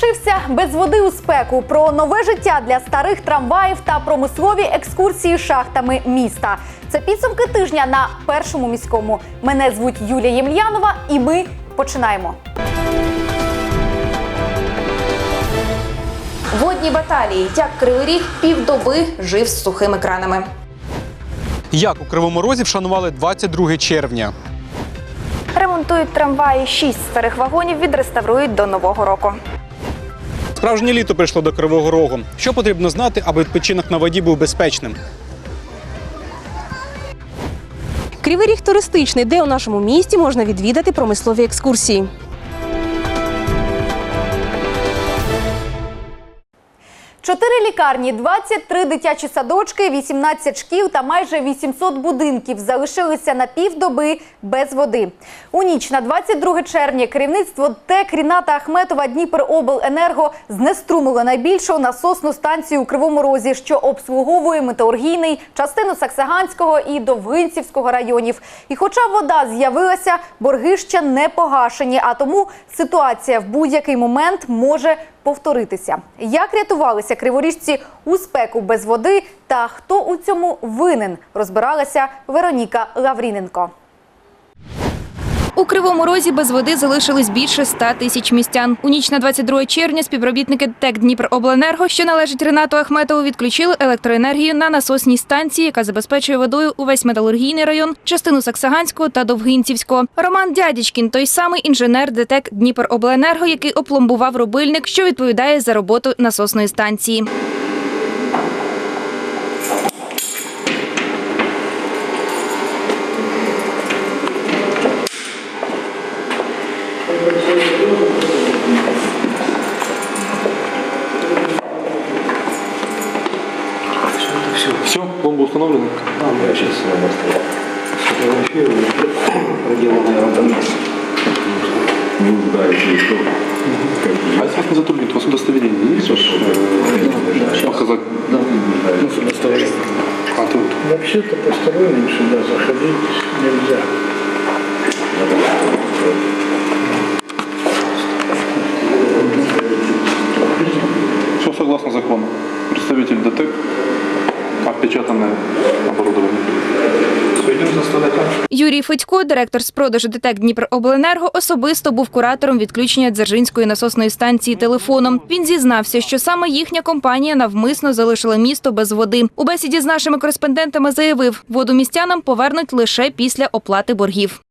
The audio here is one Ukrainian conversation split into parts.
Залишився без води у спеку про нове життя для старих трамваїв та промислові екскурсії шахтами міста. Це підсумки тижня на першому міському. Мене звуть Юлія Ємельянова, і ми починаємо. Водні баталії. Як Кривий Ріг півдоби жив з сухими кранами. Як у Кривому Розі вшанували 22 червня. Ремонтують трамваї. Шість старих вагонів відреставрують до нового року. Справжнє літо прийшло до Кривого Рогу. Що потрібно знати, аби відпочинок на воді був безпечним? Кривий ріг туристичний, де у нашому місті можна відвідати промислові екскурсії. Чотири лікарні, 23 дитячі садочки, 18 шкіл та майже 800 будинків залишилися на півдоби без води. У ніч на 22 червня керівництво ТЕК Ріната Ахметова Дніперобленерго знеструмило найбільшу насосну станцію у Кривому Розі, що обслуговує металургійний, частину Саксаганського і Довгинцівського районів. І хоча вода з'явилася, борги ще не погашені, а тому ситуація в будь-який момент може повторитися. Як рятувалися криворіжці у спеку без води та хто у цьому винен, розбиралася Вероніка Лавріненко. У Кривому Розі без води залишились більше 100 тисяч містян. У ніч на 22 червня співробітники ТЕК Дніпрообленерго, що належить Ренату Ахметову, відключили електроенергію на насосній станції, яка забезпечує водою увесь металургійний район, частину Саксаганського та Довгинцівського. Роман Дядічкін той самий інженер ДТЕК Дніпрообленерго, який опломбував рубильник, що відповідає за роботу насосної станції. Бомба установлена? Да, мы сейчас стоят. Фотографируем, проделанная работа. Не удаете, что? А если вас не затруднит, у вас удостоверение есть? Э, Показать. Да, не удаете. А тут. Вообще-то посторонним сюда заходить нельзя. отпечатанное оборудование. Пойдем за столиком. Юрій Федько, директор з продажу ДТЕК Дніпрообленерго, особисто був куратором відключення Дзержинської насосної станції телефоном. Він зізнався, що саме їхня компанія навмисно залишила місто без води. У бесіді з нашими кореспондентами заявив, воду містянам повернуть лише після оплати боргів.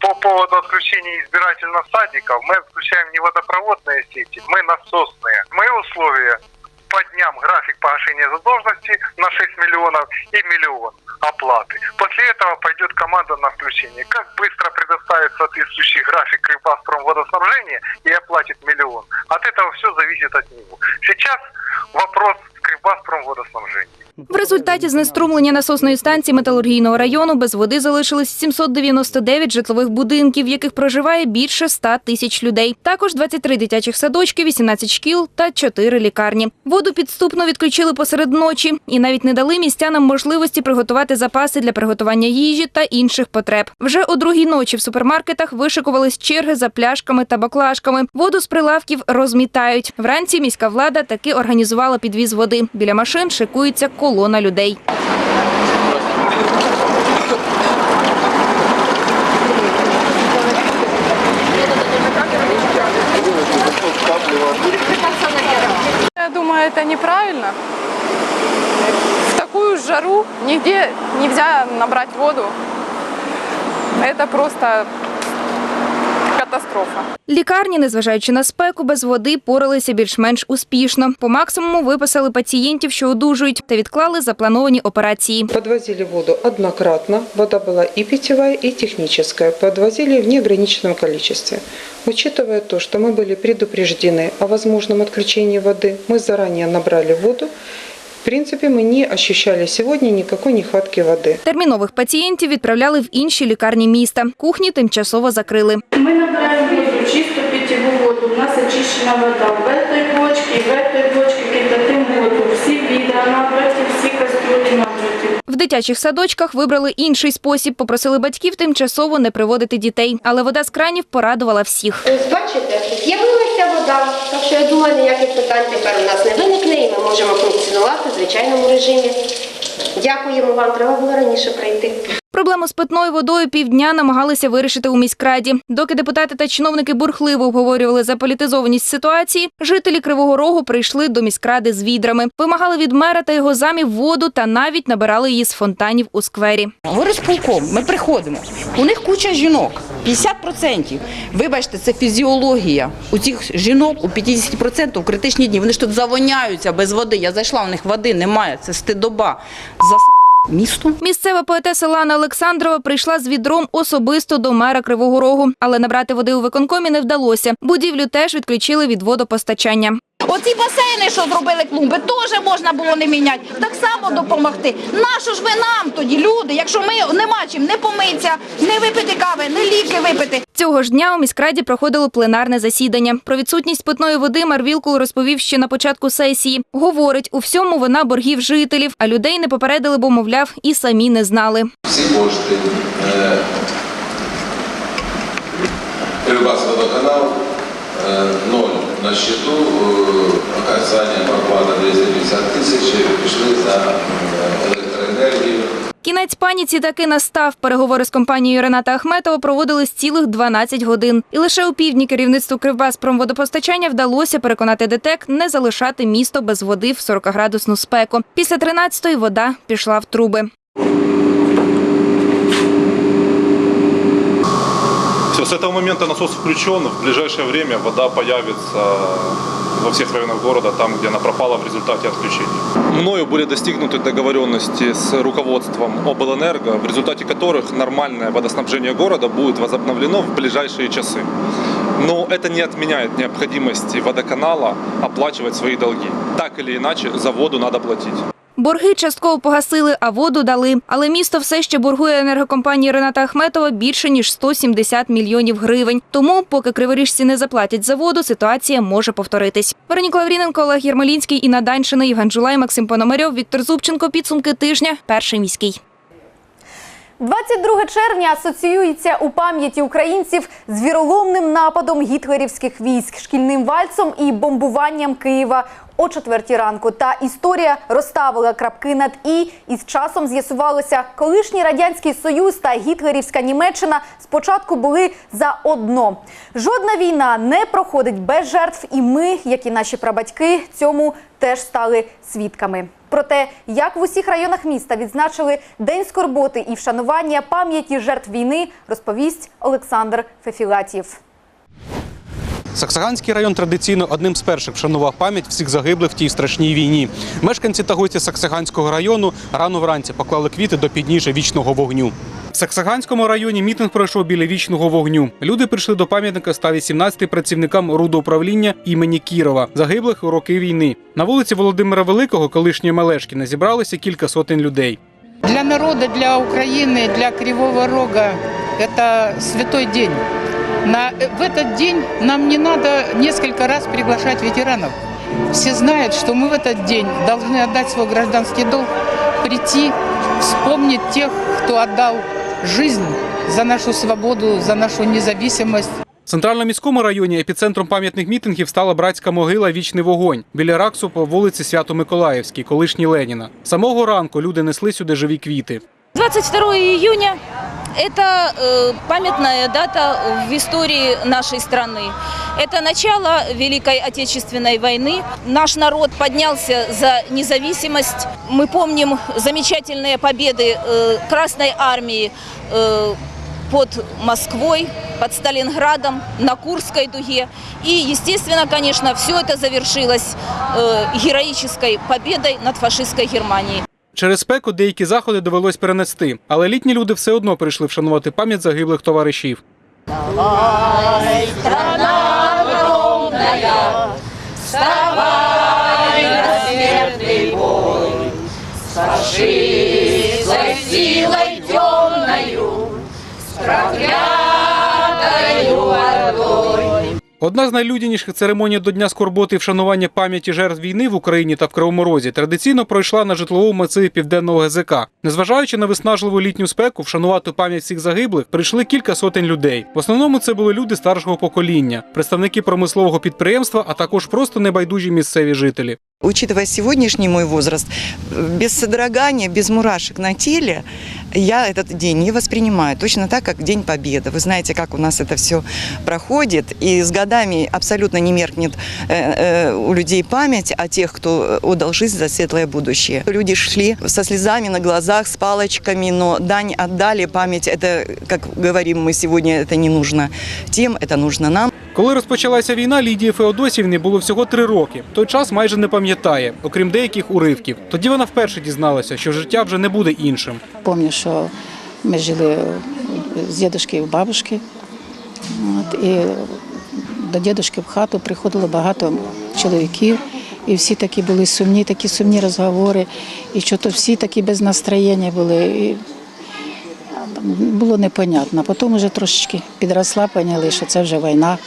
По поводу отключения избирательных садиков, мы отключаем не водопроводные сети, мы насосные. Мои условия по дням график погашения задолженности на 6 миллионов и миллион оплаты. После этого пойдет команда на включение. Как быстро предоставит соответствующий график Кривбаспромводоснабжения и оплатит миллион. От этого все зависит от него. Сейчас вопрос Кривбаспромводоснабжения. В результаті знеструмлення насосної станції металургійного району без води залишились 799 житлових будинків, в яких проживає більше 100 тисяч людей. Також 23 дитячих садочки, 18 шкіл та 4 лікарні. Воду підступно відключили посеред ночі і навіть не дали містянам можливості приготувати запаси для приготування їжі та інших потреб. Вже о другій ночі в супермаркетах вишикувались черги за пляшками та баклажками. Воду з прилавків розмітають. Вранці міська влада таки організувала підвіз води. Біля машин шикується колона людей. Я думаю, это неправильно. В такую жару нигде нельзя набрать воду. Это просто катастрофа. Лікарні, незважаючи на спеку, без води поралися більш-менш успішно. По максимуму виписали пацієнтів, що одужують, та відклали заплановані операції. Подвозили воду однократно. Вода была и питьевая, и техническая. Подвозили в неограниченном количестве. Учитывая то, что мы были предупреждены о возможном отключении воды, мы заранее набрали воду. В принципе, мы не ощущали сегодня никакой нехватки воды. Термінових пацієнтів відправляли в інші лікарні міста. Кухні тимчасово закрили. Мы набираем воду чисто питьевую. питьевую воду. У нас очищена вода. В этой бочке, и в этой бочке кипятим воду. Всі відра набраті, всі кастрюлі набраті. В дитячих садочках вибрали інший спосіб. Попросили батьків тимчасово не приводити дітей. Але вода з кранів порадувала всіх. Ось бачите, з'явилася вода, так що я думаю, ніяких питань тепер у нас не виникне і ми можемо функціонувати в звичайному режимі. Дякуємо вам, треба було раніше прийти. Проблему з питною водою півдня намагалися вирішити у міськраді. Доки депутати та чиновники бурхливо обговорювали заполітизованість ситуації, жителі Кривого Рогу прийшли до міськради з відрами, вимагали від мера та його замів воду та навіть набирали її з фонтанів у сквері. Горисполком, ми приходимо. У них куча жінок, 50%. Вибачте, це фізіологія. У цих жінок у 50% в критичні дні. Вони ж тут завоняються без води. Я зайшла, у них води немає. Це стидоба. За місто. Місцева поетеса Лана Олександрова прийшла з відром особисто до мера Кривого Рогу, але набрати води у виконкомі не вдалося. Будівлю теж відключили від водопостачання. Оці басейни, що зробили клумби, теж можна було не міняти. Так само допомогти. Нащо ж ви нам тоді, люди, якщо ми нема чим не помитися, не випити кави, не ліки випити. Цього ж дня у міськраді проходило пленарне засідання. Про відсутність питної води Мар Вілкул розповів ще на початку сесії. Говорить, у всьому вона боргів жителів, а людей не попередили, бо, мовляв, і самі не знали. всі кошти. Е, Кривбас водоканал, е, ноль на счету, е, оказання проплата 250 тисяч пішли за електроенергію. Кінець паніці таки настав. Переговори з компанією Рената Ахметова проводились цілих 12 годин. І лише у півдні керівництву Кривбаспромводопостачання вдалося переконати ДТЕК не залишати місто без води в 40-градусну спеку. Після 13-ї вода пішла в труби. Все, с этого момента насос включен. В ближайшее время вода появится во всех районах города, там, где она пропала в результате отключения. Мною были достигнуты договоренности с руководством облэнерго, в результате которых нормальное водоснабжение города будет возобновлено в ближайшие часы. Но это не отменяет необходимости водоканала оплачивать свои долги. Так или иначе, за воду надо платить. Борги частково погасили, а воду дали. Але місто все ще боргує енергокомпанії Рената Ахметова більше ніж 170 мільйонів гривень. Тому, поки криворіжці не заплатять за воду, ситуація може повторитись. Вероніка Лавріненко, Олег Єрмолінський, Інна Даньшина, Євген Жулай, Максим Пономарьов, Віктор Зубченко. Підсумки тижня. Перший міський. 22 червня асоціюється у пам'яті українців з віроломним нападом гітлерівських військ, шкільним вальсом і бомбуванням Києва о четвертій ранку. Та історія розставила крапки над і, і з часом з'ясувалося, колишній радянський союз та гітлерівська Німеччина спочатку були за одно. Жодна війна не проходить без жертв, і ми, як і наші прабатьки, цьому теж стали свідками. Про те, як в усіх районах міста відзначили День скорботи і вшанування пам'яті жертв війни, розповість Олександр Фефілатів. Саксаганський район традиційно одним з перших вшанував пам'ять всіх загиблих в тій страшній війні. Мешканці та гості Саксаганського району рано вранці поклали квіти до підніжжя вічного вогню. В Саксаганському районі мітинг пройшов біля вічного вогню. Люди прийшли до пам'ятника 118 працівникам рудоуправління імені Кірова, загиблих у роки війни. На вулиці Володимира Великого, колишньої Мелешкіна, зібралися кілька сотень людей. Для народа, для Украины, для Кривого Рога это святой день. На, в этот день нам не надо несколько раз приглашать ветеранов. Все знают, что мы в этот день должны отдать свой гражданский долг, прийти, вспомнить тех, кто отдал жизнь за нашу свободу, за нашу независимость. В центральному міському районі епіцентром пам'ятних мітингів стала братська могила Вічний вогонь біля Раксу по вулиці Свято-Миколаївській, колишній Леніна. З Самого ранку люди несли сюди живі квіти. 22 июня – это э, памятная дата в истории нашей страны. Это начало Великой Отечественной войны. Наш народ поднялся за независимость. Мы помним замечательные победы э, Красной Армии э, под Москвой, под Сталинградом, на Курской дуге. И, естественно, конечно, все это завершилось героической победой над фашистской Германией. Через спеку деякі заходи довелось перенести, але літні люди все одно прийшли вшанувати пам'ять загиблих товаришів. Вставай, страна огромная, вставай на смертный бой, с за силой Одна з найлюдяніших церемоній до Дня скорботи і вшанування пам'яті жертв війни в Україні та в Кривому Розі традиційно пройшла на житловому масиві південного ГЗК. Незважаючи на виснажливу літню спеку, вшанувати пам'ять всіх загиблих прийшли кілька сотень людей. В основному це були люди старшого покоління, представники промислового підприємства, а також просто небайдужі місцеві жителі. Учитывая сегодняшний мой возраст, без содрогания, без мурашек на теле, я этот день не воспринимаю точно так, как День Победы. Вы знаете, как у нас это все проходит, и с годами абсолютно не меркнет э, э, у людей память о тех, кто отдал жизнь за светлое будущее. Люди шли со слезами на глазах, с палочками, но дань отдали, память, это, как говорим мы сегодня, это не нужно тем, это нужно нам. Коли розпочалася війна, Лідії Феодосівні було всього три роки. Той час майже не пам'ятає, окрім деяких уривків. Тоді вона вперше дізналася, що життя вже не буде іншим. Помню, що ми жили з дідушки і бабушки. От, і до дідушки в хату приходило багато чоловіків, і всі такі були сумні, такі сумні розговори, і що то всі такі без настроєння були. І було непонятно. Потім вже трошечки підросла, поняли, що це вже війна,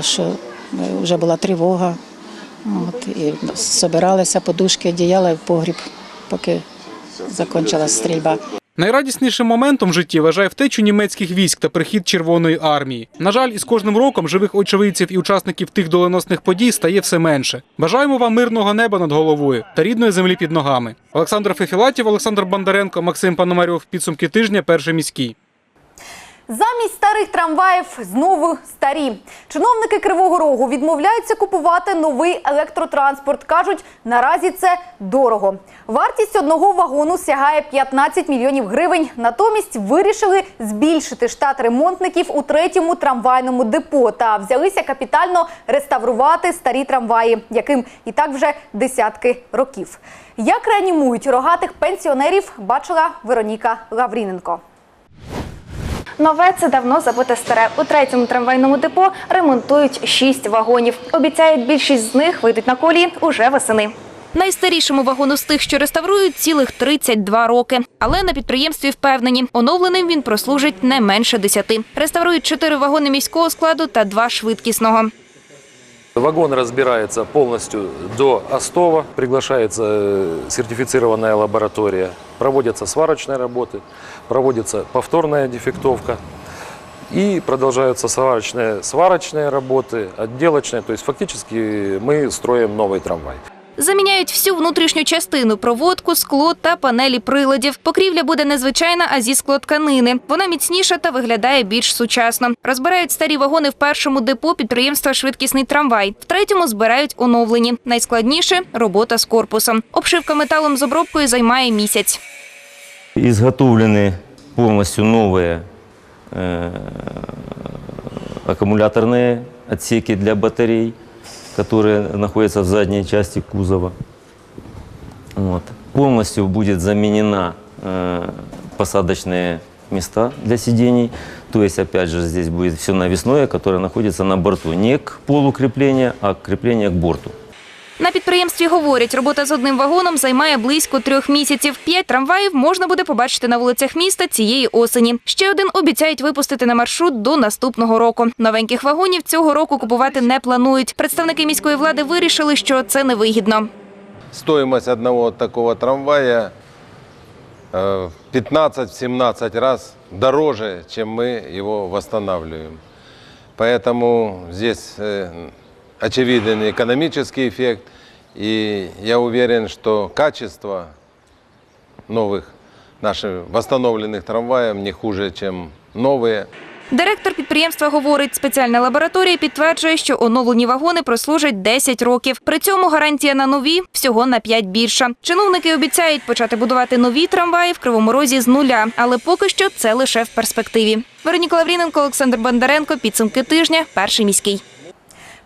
що вже була тривога. От, і збиралися подушки, одіяла в погріб, поки закінчилася стрільба. Найрадіснішим моментом в житті вважає втечу німецьких військ та прихід Червоної армії. На жаль, із кожним роком живих очевидців і учасників тих доленосних подій стає все менше. Бажаємо вам мирного неба над головою та рідної землі під ногами. Олександр Фефілатів, Олександр Бондаренко, Максим Пономарьов. Підсумки тижня. Перший міський. Замість старих трамваїв знову старі. Чиновники Кривого Рогу відмовляються купувати новий електротранспорт. Кажуть, наразі це дорого. Вартість одного вагону сягає 15 мільйонів гривень. Натомість вирішили збільшити штат ремонтників у третьому трамвайному депо та взялися капітально реставрувати старі трамваї, яким і так вже десятки років. Як реанімують рогатих пенсіонерів, бачила Вероніка Лавріненко. Нове це давно забуте старе. У третьому трамвайному депо ремонтують шість вагонів. Обіцяють, більшість з них вийдуть на колії уже восени. Найстарішому вагону з тих, що реставрують, цілих 32 роки. Але на підприємстві впевнені, оновленим він прослужить не менше 10. Реставрують чотири вагони міського складу та два швидкісного. Вагон разбирается полностью до остова, приглашается э, сертифицированная лаборатория, проводятся сварочные работы, проводится повторная дефектовка и продолжаются сварочные, сварочные работы, отделочные. То есть фактически мы строим новый трамвай. Заміняють всю внутрішню частину проводку, скло та панелі приладів. Покрівля буде незвичайна, а зі склотканини. Вона міцніша та виглядає більш сучасно. Розбирають старі вагони в першому депо підприємства Швидкісний трамвай. В третьому збирають оновлені. Найскладніше робота з корпусом. Обшивка металом з обробкою займає місяць. Изготовлены полностью новые э, аккумуляторные отсеки для батарей, которые находятся в задней части кузова. Вот. Полностью будет заменена э, посадочные места для сидений. То есть, опять же, здесь будет все навесное, которое находится на борту. Не к полу крепления, а крепление к борту. На підприємстві говорять, робота з одним вагоном займає близько трьох місяців. П'ять трамваїв можна буде побачити на вулицях міста цієї осені. Ще один обіцяють випустити на маршрут до наступного року. Новеньких вагонів цього року купувати не планують. Представники міської влади вирішили, що це невигідно. Стоимость одного такого трамвая э, 15-17 раз дороже, чем мы его восстанавливаем. Поэтому здесь э, очевиден экономический эффект. И я уверен, что качество новых наших восстановленных трамваев не хуже, чем новые. Директор підприємства говорить, спеціальна лабораторія підтверджує, що оновлені вагони прослужать 10 років. При цьому гарантія на нові всього на 5 більша. Чиновники обіцяють почати будувати нові трамваї в Кривому Розі з нуля, але поки що це лише в перспективі. Вероніка Лавріненко, Олександр Бондаренко. Підсумки тижня. Перший міський.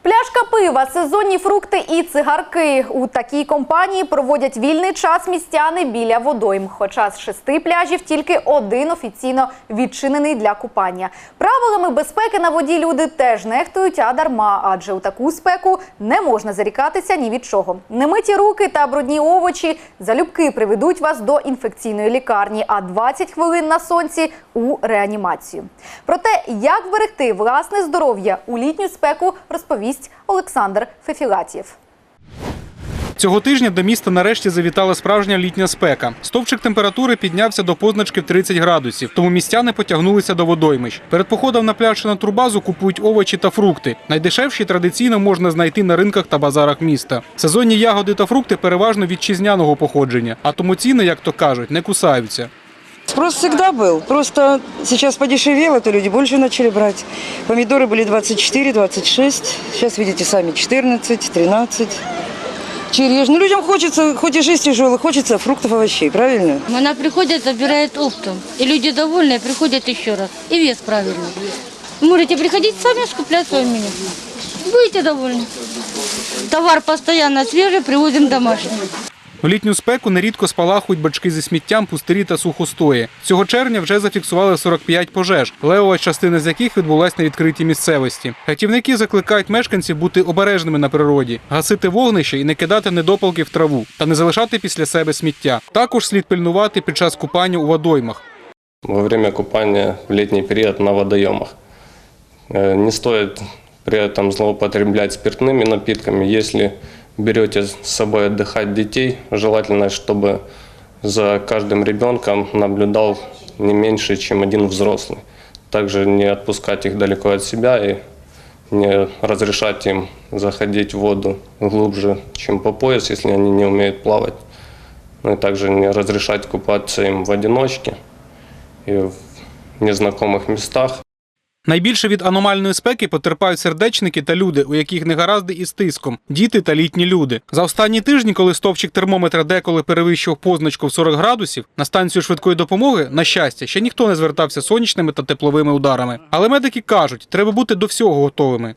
Пляшка пива, сезонні фрукти і цигарки. У такій компанії проводять вільний час містяни біля водойм. Хоча з шести пляжів тільки один офіційно відчинений для купання. Правилами безпеки на воді люди теж нехтують, а дарма, адже у таку спеку не можна зарікатися ні від чого. Немиті руки та брудні овочі залюбки приведуть вас до інфекційної лікарні, а 20 хвилин на сонці у реанімацію. Про те, як вберегти власне здоров'я у літню спеку, розповість Олександр Фефілатєв. Цього тижня до міста нарешті завітала справжня літня спека. Стовпчик температури піднявся до позначки в 30 градусів, тому містяни потягнулися до водоймищ. Перед походом на пляж на турбазу купують овочі та фрукти. Найдешевші традиційно можна знайти на ринках та базарах міста. Сезонні ягоди та фрукти переважно вітчизняного походження, а тому ціни, як то кажуть, не кусаються. Спрос всегда был, просто сейчас подешевело, то люди больше начали брать. Помидоры были 24, 26, сейчас видите сами 14, 13. Череш. Ну людям хочется, хоть и жизнь тяжелая, хочется фруктов, овощей, правильно? Она приходит, забирает оптом. И люди довольны, приходят еще раз. И вес правильный. Можете приходить сами скуплять свое меню. Будете довольны. Товар постоянно свежий, привозим домашний. У літню спеку нерідко спалахують бачки зі сміттям, пустирі та сухостої. Цього червня вже зафіксували 45 пожеж, левова частина з яких відбулась на відкритій місцевості. Рятівники закликають мешканців бути обережними на природі, гасити вогнище і не кидати недопалки в траву та не залишати після себе сміття. Також слід пильнувати під час купання у водоймах. во время купания в летний период на водоемах. Э, Не стоит при этом злоупотреблять спиртными напитками. Если Берете с собой отдыхать детей, желательно, чтобы за каждым ребенком наблюдал не меньше, чем один взрослый. Также не отпускать их далеко от себя и не разрешать им заходить в воду глубже, чем по пояс, если они не умеют плавать. Ну и также не разрешать купаться им в одиночке и в незнакомых местах. Найбільше від аномальної спеки потерпають сердечники та люди, у яких негаразди із тиском, діти та літні люди. За останні тижні, коли стовпчик термометра деколи перевищував позначку в 40 градусів, на станцію швидкої допомоги, на щастя, ще ніхто не звертався сонячними та тепловими ударами. Але медики кажуть, треба бути до всього готовими.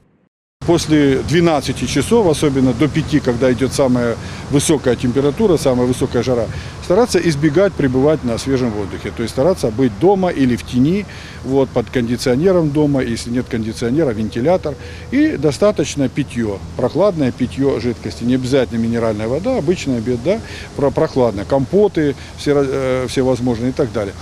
После 12 часов, особенно до 5, когда идет самая высокая температура, самая высокая жара, стараться избегать пребывать на свежем воздухе. То есть стараться быть дома или в тени, вот, под кондиционером дома, если нет кондиционера, вентилятор. И достаточно питье, прохладное питье жидкости. Не обязательно минеральная вода, обычная беда, про прохладная, компоты все, э, всевозможные и так далее.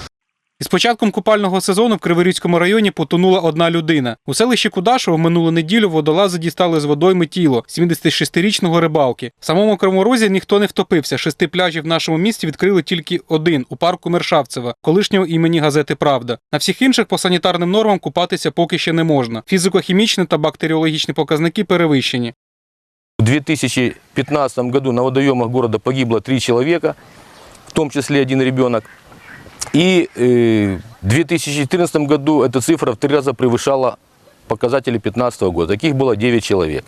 Із початком купального сезону в Криворізькому районі потонула одна людина. У селищі Кудашево минулу неділю водолази дістали з водойми тіло 76-річного рибалки. В самому Кривоморозі ніхто не втопився. Шести пляжів в нашому місті відкрили тільки один у парку Мершавцева, колишнього імені газети Правда. На всіх інших по санітарним нормам купатися поки ще не можна. Фізико-хімічні та бактеріологічні показники перевищені. В 2015 году на водоемах города погибло три человека, в том числе один ребенок. И э, в 2014 году эта цифра в три раза превышала показатели 2015 года. Таких было 9 человек.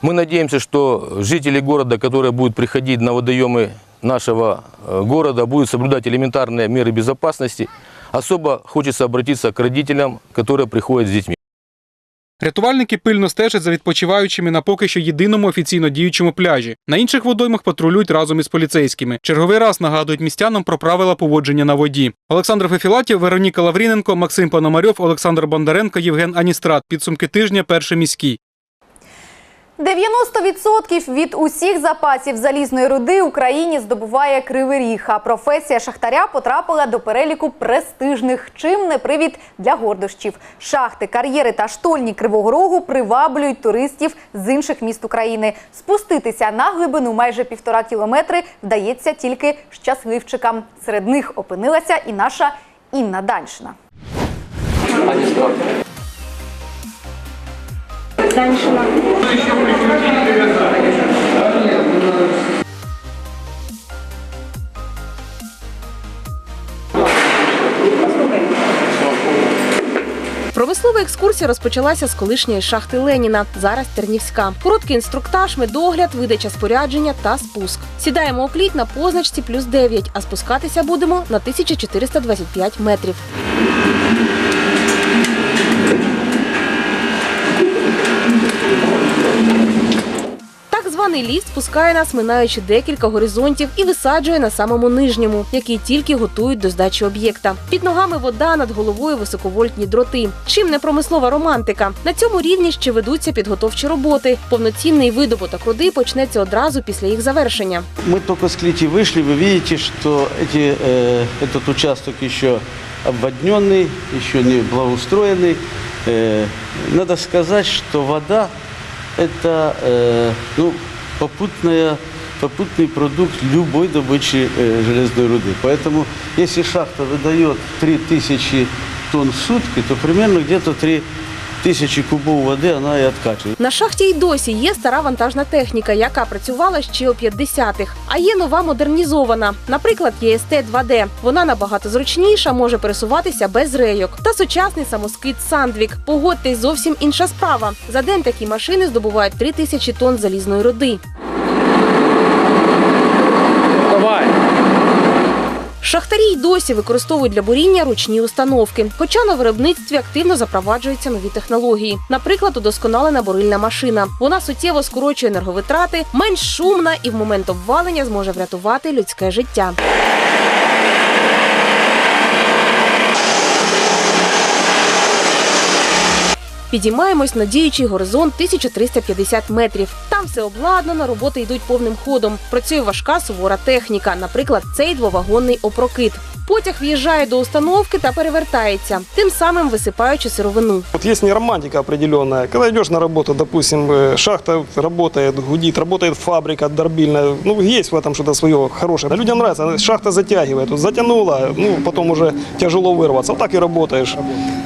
Мы надеемся, что жители города, которые будут приходить на водоемы нашего э, города, будут соблюдать элементарные меры безопасности. Особо хочется обратиться к родителям, которые приходят с детьми. Рятувальники пильно стежать за відпочиваючими на поки що єдиному офіційно діючому пляжі. На інших водоймах патрулюють разом із поліцейськими. Черговий раз нагадують містянам про правила поводження на воді. Олександр Фефілатів, Вероніка Лавріненко, Максим Пономарьов, Олександр Бондаренко, Євген Аністрат. Підсумки тижня перший міський. 90% від усіх запасів залізної руди Україні здобуває Кривий Ріг, а професія шахтаря потрапила до переліку престижних. Чим не привід для гордощів. Шахти, кар'єри та штольні Кривого Рогу приваблюють туристів з інших міст України. Спуститися на глибину майже півтора кілометри вдається тільки щасливчикам. Серед них опинилася і наша Інна Даншина. Промислова екскурсія розпочалася з колишньої шахти Леніна, зараз Тернівська. Короткий інструктаж, медогляд, видача спорядження та спуск. Сідаємо у кліть на позначці плюс 9, а спускатися будемо на 1425 метрів. Підйомний ліфт спускає нас, минаючи декілька горизонтів, і висаджує на самому нижньому, який тільки готують до здачі об'єкта. Під ногами вода над головою високовольтні дроти. Чим не промислова романтика? На цьому рівні ще ведуться підготовчі роботи. Повноцінний видобуток руди почнеться одразу після їх завершення. Мы только с Клити вышли, вы видите, что эти, э, этот участок еще обводненный, еще не благоустроенный. Э, надо сказать, что вода – это э, ну, попутная, попутный продукт любой добычи э, железной руды. Поэтому если шахта выдает 3000 тонн в сутки, то примерно где-то 3000 кубов воды она и откачивает. На шахті й досі є стара вантажна техніка, яка працювала ще у 50-х. А є нова модернізована, наприклад, ЄСТ 2D. Вона набагато зручніша, може пересуватися без рейок. Та сучасний самоскид Сандвік. Погодьтесь, зовсім інша справа. За день такі машини здобувають 3 тисячі тонн залізної руди. Давай! Шахтарі й досі використовують для буріння ручні установки. Хоча на виробництві активно запроваджуються нові технології. Наприклад, удосконалена бурильна машина. Вона суттєво скорочує енерговитрати, менш шумна і в момент обвалення зможе врятувати людське життя. Підіймаємось на діючий горизонт 1350 метрів. Там все обладнано, роботи йдуть повним ходом. Працює важка сувора техніка, наприклад, цей двовагонний опрокид. Потяг в'їжджає до установки та перевертається, тим самим висипаючи сировину. Вот есть не романтика определенная. Когда идешь на работу, допустим, э, шахта работает, гудит, работает фабрика дорбильная. Ну, есть в этом что-то свое хорошее. Людям нравится, шахта затягивает. Вот затянула, ну, потом уже тяжело вырваться. Вот так и работаешь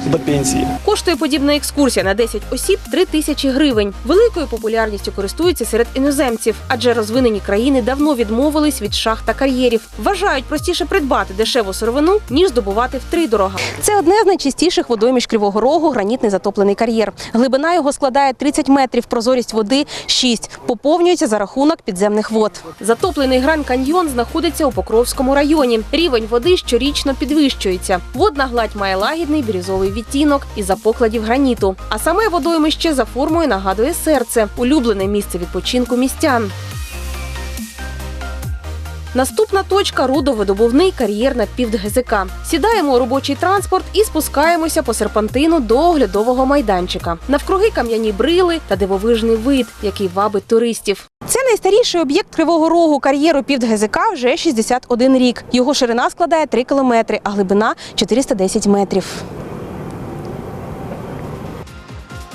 до пенсии. Коштує подібна екскурсія на 10 осіб 3 тисячі гривень. Великою популярністю користується серед іноземців, адже розвинені країни давно відмовились від шахт та кар'єрів. Вважають простіше придбати дешеву сировину, ніж здобувати втридорога. Це одне з найчистіших водойміж Кривого Рогу гранітний затоплений кар'єр. Глибина його складає 30 метрів, прозорість води 6. Поповнюється за рахунок підземних вод. Затоплений грань каньйон знаходиться у Покровському районі. Рівень води щорічно підвищується. Водна гладь має лагідний бірюзовий відтінок із-за покладів граніту. А саме водоймище за формою нагадує серце, улюблене місце відпочинку містян. Наступна точка рудовидобувний кар'єр на півд-ГЗК. Сідаємо у робочий транспорт і спускаємося по серпантину до оглядового майданчика. Навкруги кам'яні брили та дивовижний вид, який вабить туристів. Це найстаріший об'єкт Кривого Рогу кар'єру півд-ГЗК вже 61 рік. Його ширина складає 3 кілометри, а глибина 410 метрів.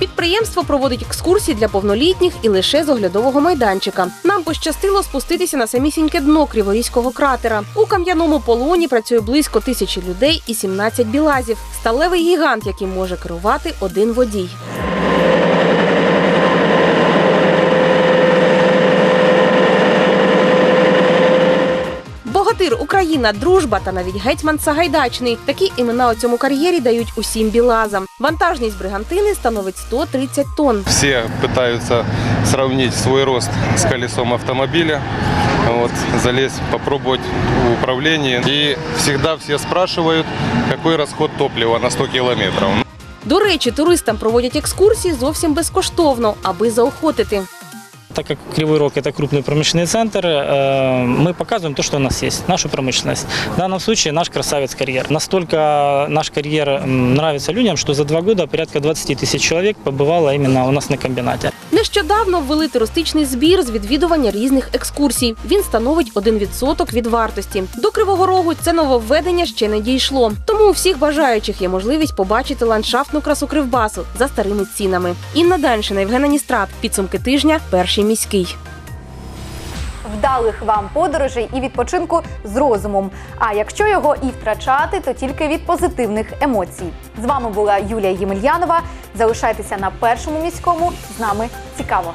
Підприємство проводить екскурсії для повнолітніх і лише з оглядового майданчика. Нам пощастило спуститися на самісіньке дно Криворізького кратера. У кам'яному полоні працює близько тисячі людей і 17 білазів. Сталевий гігант, яким може керувати один водій. Богатир, Україна, дружба та навіть гетьман Сагайдачний. Такі імена у цьому кар'єрі дають усім білазам. Вантажність бригантини становить 130 тонн. Все пытаются сравнить свой рост с колесом автомобиля, вот, залезть, попробовать в управлении. И всегда все спрашивают, какой расход топлива на 100 километров. До речі, туристам проводять екскурсії зовсім безкоштовно, аби заохотити. Так как Кривой Рог – это крупный промышленный центр, э, мы показываем то, что у нас есть, нашу промышленность. В данном случае наш красавец-карьер. Настолько наш карьер м, нравится людям, что за два года порядка 20 тысяч человек побывало именно у нас на комбинате. Нещодавно ввели туристичний збір з відвідування різних екскурсій. Він становить 1% від вартості. До Кривого Рогу це нововведення ще не дійшло. Тому у всіх бажаючих є можливість побачити ландшафтну красу Кривбасу за старими цінами. Інна Даншина, Євгена Ністрат. Підсумки тижня. Перший міський. Вдалих вам подорожей і відпочинку з розумом. А якщо його і втрачати, то тільки від позитивних емоцій. З вами була Юлія Ємельянова. Залишайтеся на першому міському. З нами цікаво.